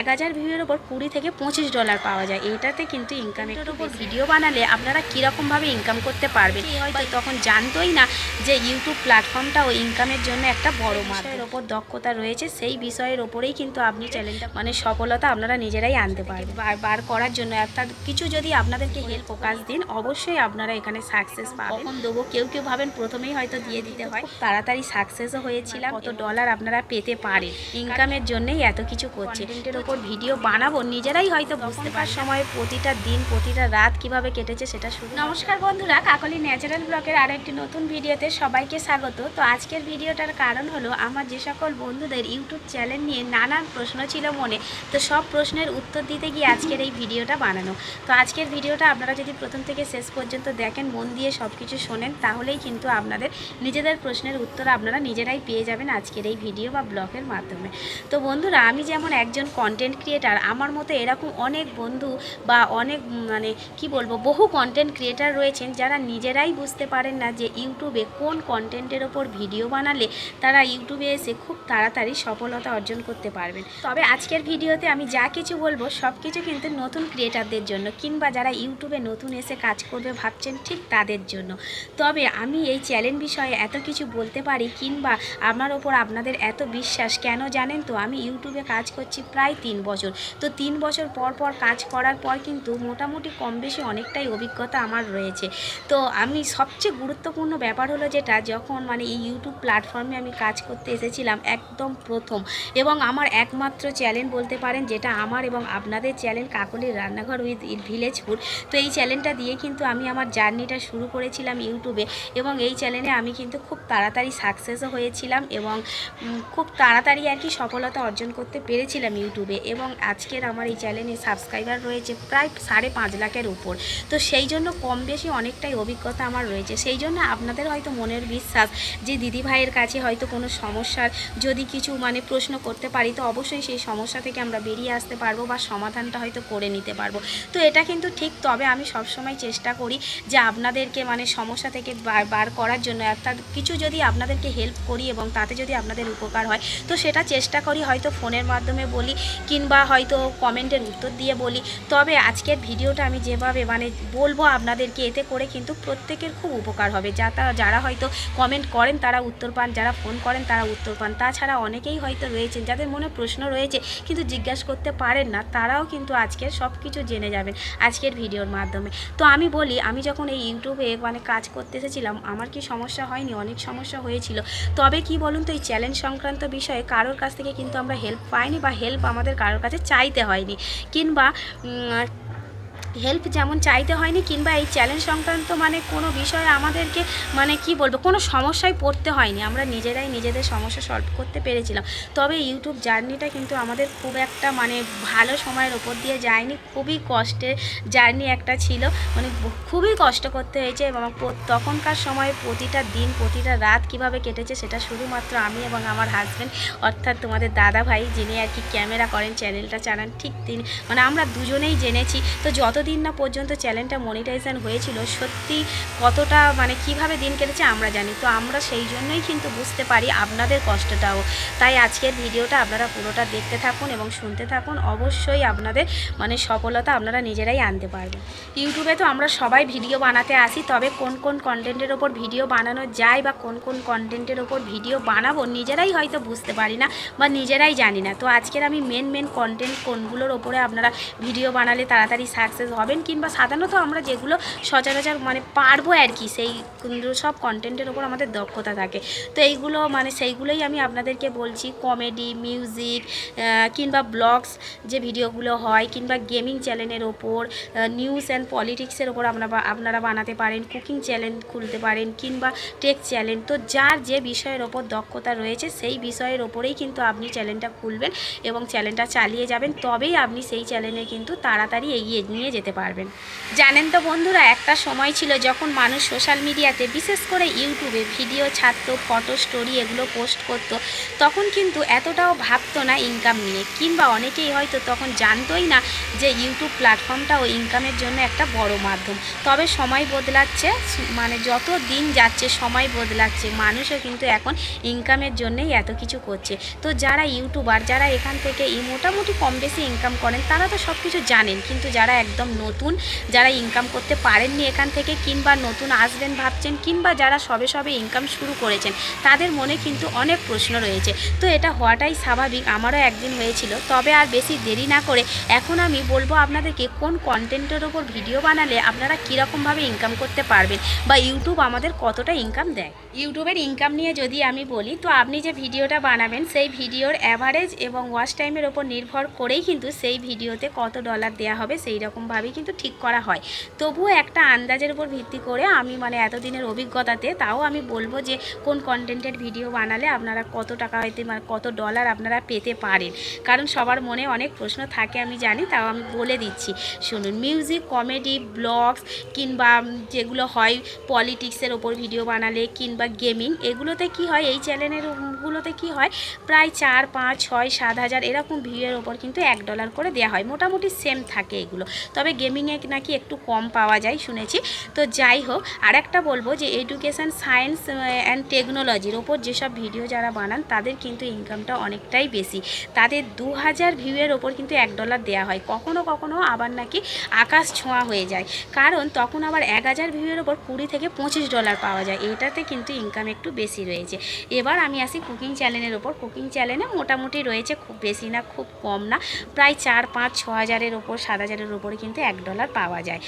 এক হাজার ভিউয়ের ওপর কুড়ি থেকে পঁচিশ ডলার পাওয়া যায়। এটাতে কিন্তু ইনকামের ওপর ভিডিও বানালে আপনারা কীরকমভাবে ইনকাম করতে পারবেন? হয়তো? তখন জানতোই না যে ইউটিউব প্ল্যাটফর্মটাও ইনকামের জন্য একটা বড় মাধ্যমের ওপর দক্ষতা রয়েছে সেই বিষয়ের ওপরেই কিন্তু আপনি চ্যানেলটা মানে সফলতা আপনারা নিজেরাই আনতে পারবেন। বার বার করার জন্য একটা কিছু যদি আপনাদেরকে হেল্প ফোকাস দিন অবশ্যই আপনারা এখানে সাকসেস পাবেন। দেবো? কেউ কেউ ভাবেন প্রথমেই হয়তো দিয়ে দিতে হয়। তাড়াতাড়ি সাকসেসও হয়েছিলাম কত ডলার আপনারা পেতে পারেন। ইনকামের জন্যই এত কিছু করছে। ওপর ভিডিও বানাবো নিজেরাই হয়তো বুঝতে পার সময় প্রতিটা দিন প্রতিটা রাত কীভাবে কেটেছে সেটা শুরু নমস্কার বন্ধুরা কাকলি ন্যাচারাল ব্লকের আর একটি নতুন ভিডিওতে সবাইকে স্বাগত। তো আজকের ভিডিওটার কারণ হলো আমার যে সকল বন্ধুদের ইউটিউব চ্যানেল নিয়ে নানান প্রশ্ন ছিল মনে তো সব প্রশ্নের উত্তর দিতে গিয়ে আজকের এই ভিডিওটা বানানো। তো আজকের ভিডিওটা আপনারা যদি প্রথম থেকে শেষ পর্যন্ত দেখেন মন দিয়ে সব কিছু শোনেন তাহলেই কিন্তু আপনাদের নিজেদের প্রশ্নের উত্তর আপনারা নিজেরাই পেয়ে যাবেন আজকের এই ভিডিও বা ব্লগের মাধ্যমে। তো বন্ধুরা আমি যেমন একজন কন্টেন্ট ক্রিয়েটার আমার মতো এরকম অনেক বন্ধু বা অনেক মানে কি বলব, বহু কন্টেন্ট ক্রিয়েটার রয়েছেন যারা নিজেরাই বুঝতে পারেন না যে ইউটিউবে কোন কন্টেন্টের ওপর ভিডিও বানালে তারা ইউটিউবে এসে খুব তাড়াতাড়ি সফলতা অর্জন করতে পারবেন। তবে আজকের ভিডিওতে আমি যা কিছু বলব সব কিছু কিন্তু নতুন ক্রিয়েটারদের জন্য কিংবা যারা ইউটিউবে নতুন এসে কাজ করবে ভাবছেন ঠিক তাদের জন্য। তবে আমি এই চ্যালেঞ্জ বিষয়ে এত কিছু বলতে পারি কিংবা আমার ওপর আপনাদের এত বিশ্বাস, কেন জানেন তো? আমি ইউটিউবে কাজ করছি প্রায় বছর। তো তিন বছর পর পর কাজ করার পর কিন্তু মোটামুটি কম বেশি অনেকটাই অভিজ্ঞতা আমার রয়েছে। তো আমি সবচেয়ে গুরুত্বপূর্ণ ব্যাপার হলো যেটা, যখন মানে এই ইউটিউব প্ল্যাটফর্মে আমি কাজ করতে এসেছিলাম একদম প্রথম এবং আমার একমাত্র চ্যানেল বলতে পারেন যেটা আমার এবং আপনাদের চ্যানেল কাকলির রান্নাঘর উইথ ভিলেজ ফুড। তো এই চ্যানেলটা দিয়ে কিন্তু আমি আমার জার্নিটা শুরু করেছিলাম ইউটিউবে এবং এই চ্যানেলে আমি কিন্তু খুব তাড়াতাড়ি সাকসেসও হয়েছিলাম এবং খুব তাড়াতাড়ি আর কি সফলতা অর্জন করতে পেরেছিলাম ইউটিউবে এবং আজকের আমার এই চ্যানেলে সাবস্ক্রাইবার রয়েছে প্রায় সাড়ে পাঁচ লাখের উপর। তো সেই জন্য কম বেশি অনেকটাই অভিজ্ঞতা আমার রয়েছে। সেই জন্য আপনাদের হয়তো মনের বিশ্বাস যে দিদি ভাইয়ের কাছে হয়তো কোনো সমস্যার যদি কিছু মানে প্রশ্ন করতে পারি, তো অবশ্যই সেই সমস্যা থেকে আমরা বেরিয়ে আসতে পারব বা সমাধানটা হয়তো করে নিতে পারব। তো এটা কিন্তু ঠিক, তবে আমি সবসময় চেষ্টা করি যে আপনাদেরকে মানে সমস্যা থেকে বার বার করার জন্য। অর্থাৎ কিছু যদি আপনাদেরকে হেল্প করি এবং তাতে যদি আপনাদের উপকার হয়, তো সেটা চেষ্টা করি হয়তো ফোনের মাধ্যমে বলি কিংবা হয়তো কমেন্টের উত্তর দিয়ে বলি। তবে আজকের ভিডিওটা আমি যেভাবে মানে বলব আপনাদেরকে, এতে করে কিন্তু প্রত্যেকের খুব উপকার হবে। যাতা যারা হয়তো কমেন্ট করেন তারা উত্তর পান, যারা ফোন করেন তারা উত্তর পান। তাছাড়া অনেকেই হয়তো রয়েছেন, যাদের মনে প্রশ্ন রয়েছে কিন্তু জিজ্ঞাসা করতে পারেন না, তারাও কিন্তু আজকের সব কিছু জেনে যাবেন আজকের ভিডিওর মাধ্যমে। তো আমি বলি, আমি যখন এই ইউটিউবে মানে কাজ করতে এসেছিলাম, আমার কি সমস্যা হয়নি? অনেক সমস্যা হয়েছিল। তবে কি বলুন তো, এই চ্যালেঞ্জ সংক্রান্ত বিষয়ে কারোর কাছ থেকে কিন্তু আমরা হেল্প পাইনি বা হেল্প আমাদের কারোর কাছে চাইতে হয়নি। কিংবা হেল্প যেমন চাইতে হয়নি কিংবা এই চ্যালেঞ্জ সংক্রান্ত মানে কোনো বিষয়ে আমাদেরকে মানে কি বলব, কোনো সমস্যায় পড়তে হয়নি। আমরা নিজেরাই নিজেদের সমস্যা সলভ করতে পেরেছিলাম। তবে ইউটিউব জার্নিটা কিন্তু আমাদের খুব একটা মানে ভালো সময়ের ওপর দিয়ে যায়নি। খুবই কষ্টের জার্নি একটা ছিল। মানে খুবই কষ্ট করতে হয়েছে এবং তখনকার সময়ে প্রতিটা দিন, প্রতিটা রাত কীভাবে কেটেছে সেটা শুধুমাত্র আমি এবং আমার হাজব্যান্ড অর্থাৎ তোমাদের দাদা ভাই যিনি আর কি ক্যামেরা করেন চ্যানেলটা চালান, ঠিক তিনি মানে আমরা দুজনেই জেনেছি। তো যতদিন না পর্যন্ত চ্যানেলটা মনিটাইজেশন হয়েছিল, সত্যি কতটা মানে কীভাবে দিন কেটেছে আমরা জানি। তো আমরা সেই জন্যই কিন্তু বুঝতে পারি আপনাদের কষ্টটাও। তাই আজকের ভিডিওটা আপনারা পুরোটা দেখতে থাকুন এবং শুনতে থাকুন। অবশ্যই আপনাদের মানে সফলতা আপনারা নিজেরাই আনতে পারবেন। ইউটিউবে তো আমরা সবাই ভিডিও বানাতে আসি, তবে কোন কোন কন্টেন্টের ওপর ভিডিও বানানো যায় বা কোন কোন কন্টেন্টের ওপর ভিডিও বানাবো নিজেরাই হয়তো বুঝতে পারি না বা নিজেরাই জানি না। তো আজকের আমি মেন মেন কন্টেন্ট কোনগুলোর ওপরে আপনারা ভিডিও বানালে তাড়াতাড়ি সাকসেস হবেন কিংবা সাধারণত আমরা যেগুলো সচরাচর মানে পারব আর কি, সেই সব কন্টেন্টের ওপর আমাদের দক্ষতা থাকে। তো এইগুলো মানে সেইগুলোই আমি আপনাদেরকে বলছি কমেডি মিউজিক কিংবা ব্লগস যে ভিডিওগুলো হয়, কিংবা গেমিং চ্যানেলের ওপর নিউজ অ্যান্ড পলিটিক্সের ওপর আমরা আপনারা বানাতে পারেন কুকিং চ্যানেল খুলতে পারেন, কিংবা টেক চ্যানেল তো যার যে বিষয়ের ওপর দক্ষতা রয়েছে, সেই বিষয়ের ওপরেই কিন্তু আপনি চ্যানেলটা খুলবেন এবং চ্যানেলটা চালিয়ে যাবেন, তবেই আপনি সেই চ্যানেলে কিন্তু তাড়াতাড়ি এগিয়ে নিয়ে যেতে পারবেন। জানেন তো বন্ধুরা, একটা সময় ছিল যখন মানুষ সোশ্যাল মিডিয়াতে বিশেষ করে ইউটিউবে ভিডিও ছাড়তো ফটো, স্টোরি এগুলো পোস্ট করতো। তখন কিন্তু এতটাও ভাবতো না ইনকাম নিয়ে। কিংবা অনেকেই হয়তো তখন জানতোই না যে ইউটিউব প্ল্যাটফর্মটা ও ইনকামের জন্য একটা বড় মাধ্যম। তবে সময় বদলাচ্ছে মানে যত দিন যাচ্ছে, সময় বদলাচ্ছে, মানুষও কিন্তু এখন ইনকামের জন্যই এত কিছু করছে। তো যারা ইউটিউবার, যারা এখান থেকে মোটামুটি কম বেশি ইনকাম করেন, তারা তো সব কিছু জানেন। কিন্তু যারা একদম নতুন যারা ইনকাম করতে পারেননি এখান থেকে কিংবা নতুন আসবেন ভাবছেন কিংবা যারা সবে সবে ইনকাম শুরু করেছেন, তাদের মনে কিন্তু অনেক প্রশ্ন রয়েছে। তো এটা হওয়াটাই স্বাভাবিক, আমারও একদিন হয়েছিল। তবে আর বেশি দেরি না করে এখন আমি বলব আপনাদেরকে কোন কন্টেন্টের ওপর ভিডিও বানালে আপনারা কীরকমভাবে ইনকাম করতে পারবেন বা ইউটিউব আমাদের কতটা ইনকাম দেয়। ইউটিউবের ইনকাম নিয়ে যদি আমি বলি, তো আপনি যে ভিডিওটা বানাবেন, সেই ভিডিওর অ্যাভারেজ এবং ওয়াচ টাইমের ওপর নির্ভর করেই কিন্তু সেই ভিডিওতে কত ডলার দেওয়া হবে সেই রকমভাবেই কিন্তু ঠিক করা হয়। তবুও একটা আন্দাজের উপর ভিত্তি করে আমি মানে এতদিনের অভিজ্ঞতাতে, তাও আমি বলব যে কোন কন্টেন্টের ভিডিও বানালে আপনারা কত টাকা হয়তো মানে কত ডলার আপনারা পেতে পারেন। কারণ সবার মনে অনেক প্রশ্ন থাকে, আমি জানি, তাও আমি বলে দিচ্ছি। শুনুন মিউজিক কমেডি ব্লগস কিংবা যেগুলো হয় পলিটিক্সের ওপর ভিডিও বানালে কিংবা গেমিং এগুলোতে কি হয়, এই চ্যানেলের গুলোতে কি হয়, প্রায় চার, পাঁচ, ছয়, সাত হাজার এরকম ভিউয়ের ওপর কিন্তু এক ডলার করে দেওয়া হয়। মোটামুটি সেম থাকে এগুলো। তবে গেমিংয়ে নাকি একটু কম পাওয়া যায়, শুনেছি। তো যাই হোক আর একটা বলব যে এডুকেশান সায়েন্স অ্যান্ড টেকনোলজির ওপর যেসব ভিডিও যারা বানান, তাদের কিন্তু ইনকামটা অনেকটাই বেশি। তাদের দু হাজার ভিউয়ের ওপর কিন্তু এক ডলার দেওয়া হয়। কখনো কখনো আবার নাকি আকাশ ছোঁয়া হয়ে যায়। কারণ তখন আবার এক হাজার ভিউয়ের ওপর কুড়ি থেকে পঁচিশ ডলার পাওয়া যায়। এটাতে কিন্তু ইনকাম একটু বেশি রয়েছে। এবার আমি আসি কুকিং চ্যানেলের ওপর। কুকিং চ্যানেলে মোটামুটি রয়েছে খুব বেশি না, খুব কম না। প্রায় চার, পাঁচ, ছ হাজারের ওপর, সাত হাজারের ওপরে কিন্তু এক ডলার পাওয়া যায়।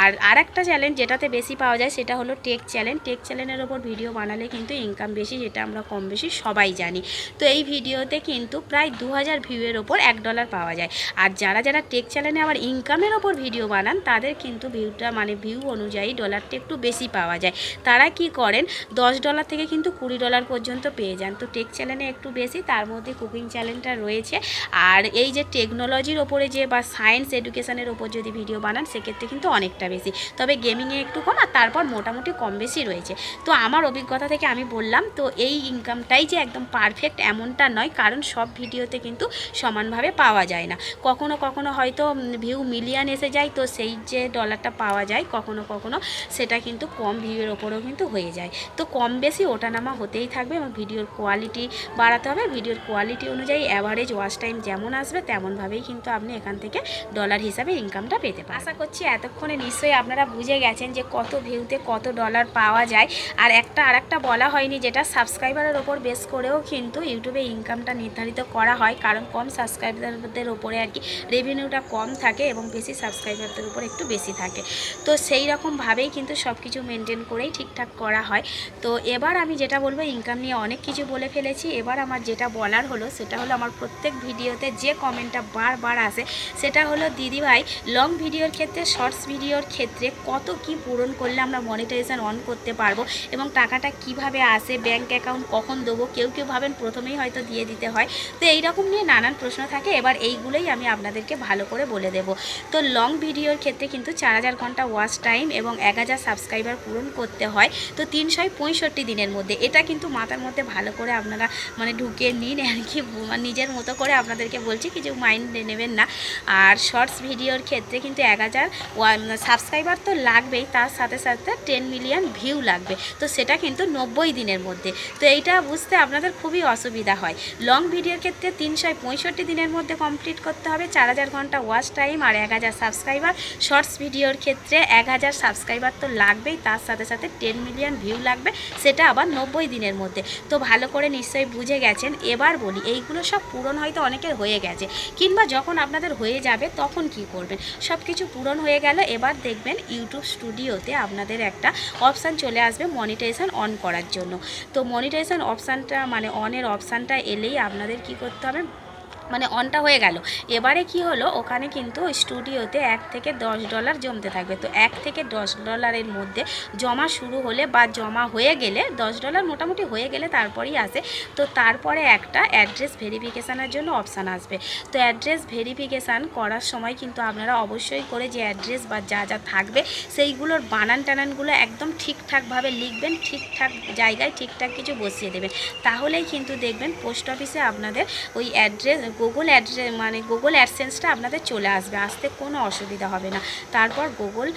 আর আর একটা চ্যানেল যেটাতে বেশি পাওয়া যায়, সেটা হলো টেক চ্যানেল। টেক চ্যানেলের ওপর ভিডিও বানালে কিন্তু ইনকাম বেশি, যেটা আমরা কম বেশি সবাই জানি। তো এই ভিডিওতে কিন্তু প্রায় দু হাজার ভিউয়ের ওপর এক ডলার পাওয়া যায়। আর যারা যারা টেক চ্যানেলে আবার ইনকামের ওপর ভিডিও বানান, তাদের কিন্তু ভিউটা মানে ভিউ অনুযায়ী ডলারটা একটু বেশি পাওয়া যায়। তারা কি করেন, দশ ডলার থেকে কিন্তু কুড়ি ডলার পর্যন্ত পেয়ে যান। তো টেক চ্যানেলে একটু বেশি, তার মধ্যে কুকিং চ্যানেলটা রয়েছে। আর এই যে টেকনোলজির ওপরে যে বা সায়েন্স এডুকেশনের ওপর যদি ভিডিও বানান, সেক্ষেত্রে কিন্তু অনেকটা বেশি। তবে গেমিংয়ে একটু কম, আর তারপর মোটামুটি কম বেশি রয়েছে। তো আমার অভিজ্ঞতা থেকে আমি বললাম, তো এই ইনকামটাই যে একদম পারফেক্ট এমনটা নয়, কারণ সব ভিডিওতে কিন্তু সমানভাবে পাওয়া যায় না। কখনো কখনো হয়তো ভিউ মিলিয়ন এসে যায়, তো সেই যে ডলারটা পাওয়া যায়, কখনো কখনো সেটা কিন্তু কম ভিউয়ের ওপরেও কিন্তু হয়ে যায়। তো কম বেশি ওঠানামা হতেই থাকবে এবং ভিডিওর কোয়ালিটি বাড়াতে হবে। ভিডিওর কোয়ালিটি অনুযায়ী অ্যাভারেজ ওয়াচ টাইম যেমন আসবে, তেমনভাবেই কিন্তু আপনি এখান থেকে ডলার হিসাবে ইনকামটা পেতে পারেন। আশা করছি এতক্ষণে নিশ্চয়ই আপনারা বুঝে গেছেন যে কত ভিউতে কত ডলার পাওয়া যায়। আর একটা, আরেকটা বলা হয়নি যেটা সাবস্ক্রাইবারের ওপর বেস করেও কিন্তু ইউটিউবে ইনকামটা নির্ধারিত করা হয়। কারণ কম সাবস্ক্রাইবারদের ওপরে আর কি রেভিনিউটা কম থাকে এবং বেশি সাবস্ক্রাইবারদের উপর একটু বেশি থাকে। তো সেই রকমভাবেই কিন্তু সব কিছু মেনটেন করেই ঠিকঠাক করা হয়। তো এবার আমি যেটা বলব ইনকাম নিয়ে অনেক কিছু বলে ফেলেছি। এবার আমার যেটা বলার হলো, সেটা হলো আমার প্রত্যেক ভিডিওতে যে কমেন্টটা বারবার আসে, সেটা হলো দিদিভাই লং ভিডিওর ক্ষেত্রে শর্টস ভিডিওর ক্ষেত্রে কত কি পূরণ করলে আমরা মনিটাইজেশন অন করতে পারব এবং টাকাটা কীভাবে আসে ব্যাংক অ্যাকাউন্ট কখন দেবো, কেউ কেউ ভাবেন প্রথমেই হয়তো দিয়ে দিতে হয়। তো এইরকম নিয়ে নানান প্রশ্ন থাকে, এবার এইগুলোই আমি আপনাদেরকে ভালো করে বলে দেব। তো লং ভিডিওর ক্ষেত্রে কিন্তু চার হাজার ঘণ্টা ওয়াচ টাইম এবং এক হাজার সাবস্ক্রাইবার পূরণ করতে হয়, তো তিনশো পঁয়ষট্টি দিনের মধ্যে। এটা কিন্তু মাথার মধ্যে ভালো করে আপনারা মানে ঢুকিয়ে নিন আর কি মানে নিজের মতো করে আপনাদেরকে বলছি, কিছু মাইন্ড নেবেন না। আর শর্টস ভিডিওর ক্ষেত্রে কিন্তু এক হাজার সাবস্ক্রাইবার তো লাগবেই, তার সাথে সাথে টেন মিলিয়ন ভিউ লাগবে। তো সেটা কিন্তু নব্বই দিনের মধ্যে। তো এইটা বুঝতে আপনাদের খুবই অসুবিধা হয়। লং ভিডিওর ক্ষেত্রে তিনশো পঁয়ষট্টি দিনের মধ্যে কমপ্লিট করতে হবে। চার হাজার ঘণ্টা ওয়াচ টাইম আর এক হাজার সাবস্ক্রাইবার। শর্টস ভিডিওর ক্ষেত্রে এক হাজার সাবস্ক্রাইবার তো লাগবেই। তার সাথে সাথে টেন মিলিয়ন ভিউ লাগবে। সেটা আবার নব্বই দিনের মধ্যে। তো ভালো করে নিশ্চয়ই বুঝে গেছেন। এবার বলি, এইগুলো সব পূরণ হয়তো অনেকের হয়ে গেছে। কিংবা যখন আপনাদের হয়ে যাবে, তখন কি করবেন? সব কিছু পূরণ হয়ে গেল। এবার দেখবেন ইউটিউব স্টুডিওতে আপনাদের একটা অপশান চলে আসবে মনিটাইজেশন অন করার জন্য। তো মনিটাইজেশন অপশানটা মানে অনের অপশানটা এলেই আপনাদের কি করতে হবে? মানে অনটা হয়ে গেল। এবারে কি হলো? ওখানে কিন্তু স্টুডিওতে এক থেকে দশ ডলার জমতে থাকবে। তো এক থেকে দশ ডলারের মধ্যে জমা শুরু হলে বা জমা হয়ে গেলে, দশ ডলার মোটামুটি হয়ে গেলে তারপরেই আসে। তো তারপরে একটা অ্যাড্রেস ভেরিফিকেশানের জন্য অপশান আসবে। তো অ্যাড্রেস ভেরিফিকেশান করার সময় কিন্তু আপনারা অবশ্যই করে যে অ্যাড্রেস বা যা যা থাকবে, সেইগুলোর বানান টানানগুলো একদম ঠিকঠাকভাবে লিখবেন, ঠিকঠাক জায়গায় ঠিকঠাক কিছু বসিয়ে দেবেন। তাহলেই কিন্তু দেখবেন পোস্ট অফিসে আপনাদের ওই অ্যাড্রেস গুগল অ্যাড্রে মানে গুগল অ্যাডসেন্সটা আপনাদের চলে আসবে, আসতে কোনো অসুবিধা হবে না। তারপর গুগল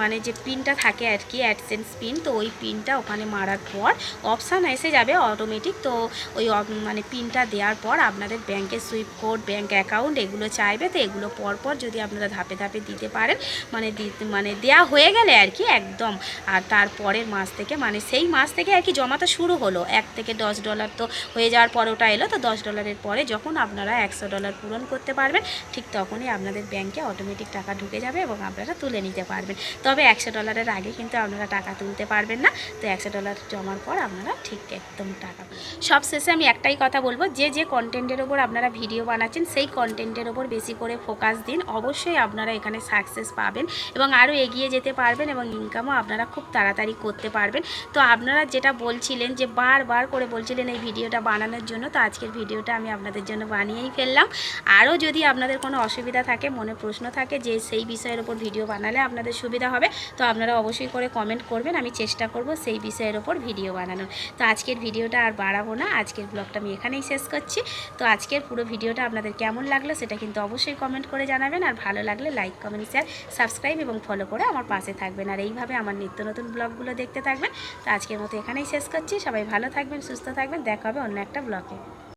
মানে যে পিনটা থাকে আর কি অ্যাডসেন্স পিন, তো ওই পিনটা ওখানে মারার পর অপশান এসে যাবে অটোমেটিক তো ওই মানে পিনটা দেওয়ার পর আপনাদের ব্যাংকের সুইপ কোড ব্যাংক অ্যাকাউন্ট এগুলো চাইবে, তো এগুলো পরপর যদি আপনারা ধাপে ধাপে দিতে পারেন মানে মানে দেয়া হয়ে গেলে আর কি একদম। আর তারপরের মাস থেকে মানে সেই মাস থেকে আর কি জমাটা শুরু হলো। এক থেকে দশ ডলার তো হয়ে যাওয়ার পর ওটা এলো, তো দশ ডলারের পরে যখন আপনারা একশো ডলার পূরণ করতে পারবেন, ঠিক তখনই আপনাদের ব্যাংকে অটোমেটিক টাকা ঢুকে যাবে এবং আপনারা তুলে নিতে পারবেন তবে একশো ডলারের আগে কিন্তু আপনারা টাকা তুলতে পারবেন না, তো একশো ডলার জমার পর আপনারা ঠিক একদম টাকা। সব শেষে আমি একটাই কথা বলব, যে যে কন্টেন্টের ওপর আপনারা ভিডিও বানাচ্ছেন, সেই কন্টেন্টের ওপর বেশি করে ফোকাস দিন, অবশ্যই আপনারা এখানে সাকসেস পাবেন এবং আরও এগিয়ে যেতে পারবেন এবং ইনকামও আপনারা খুব তাড়াতাড়ি করতে পারবেন তো আপনারা যেটা বলছিলেন, যে বারবার করে বলছিলেন এই ভিডিওটা বানানোর জন্য, তো আজকের ভিডিওটা আমি আপনাদের জন্য বানিয়েই ফেললাম। আরও যদি আপনাদের কোনো অসুবিধা থাকে, মনে প্রশ্ন থাকে যে সেই বিষয়ের ওপর ভিডিও বানালে আপনাদের সুবিধা হবে, তো আপনারা অবশ্যই করে কমেন্ট করবেন, আমি চেষ্টা করব সেই বিষয়ের ওপর ভিডিও বানানোর। তো আজকের ভিডিওটা আর বাড়াবো না, আজকের ব্লগটা আমি এখানেই শেষ করছি। তো আজকের পুরো ভিডিওটা আপনাদের কেমন লাগল সেটা কিন্তু অবশ্যই কমেন্ট করে জানাবেন, আর ভালো লাগলে লাইক কমেন্ট শেয়ার সাবস্ক্রাইব এবং ফলো করে আমার পাশে থাকবেন। আর এইভাবে আমার নিত্য নতুন ব্লগগুলো দেখতে থাকবেন। তো আজকের মতো এখানেই শেষ করছি, সবাই ভালো থাকবেন, সুস্থ থাকবেন, দেখা হবে অন্য একটা ব্লগে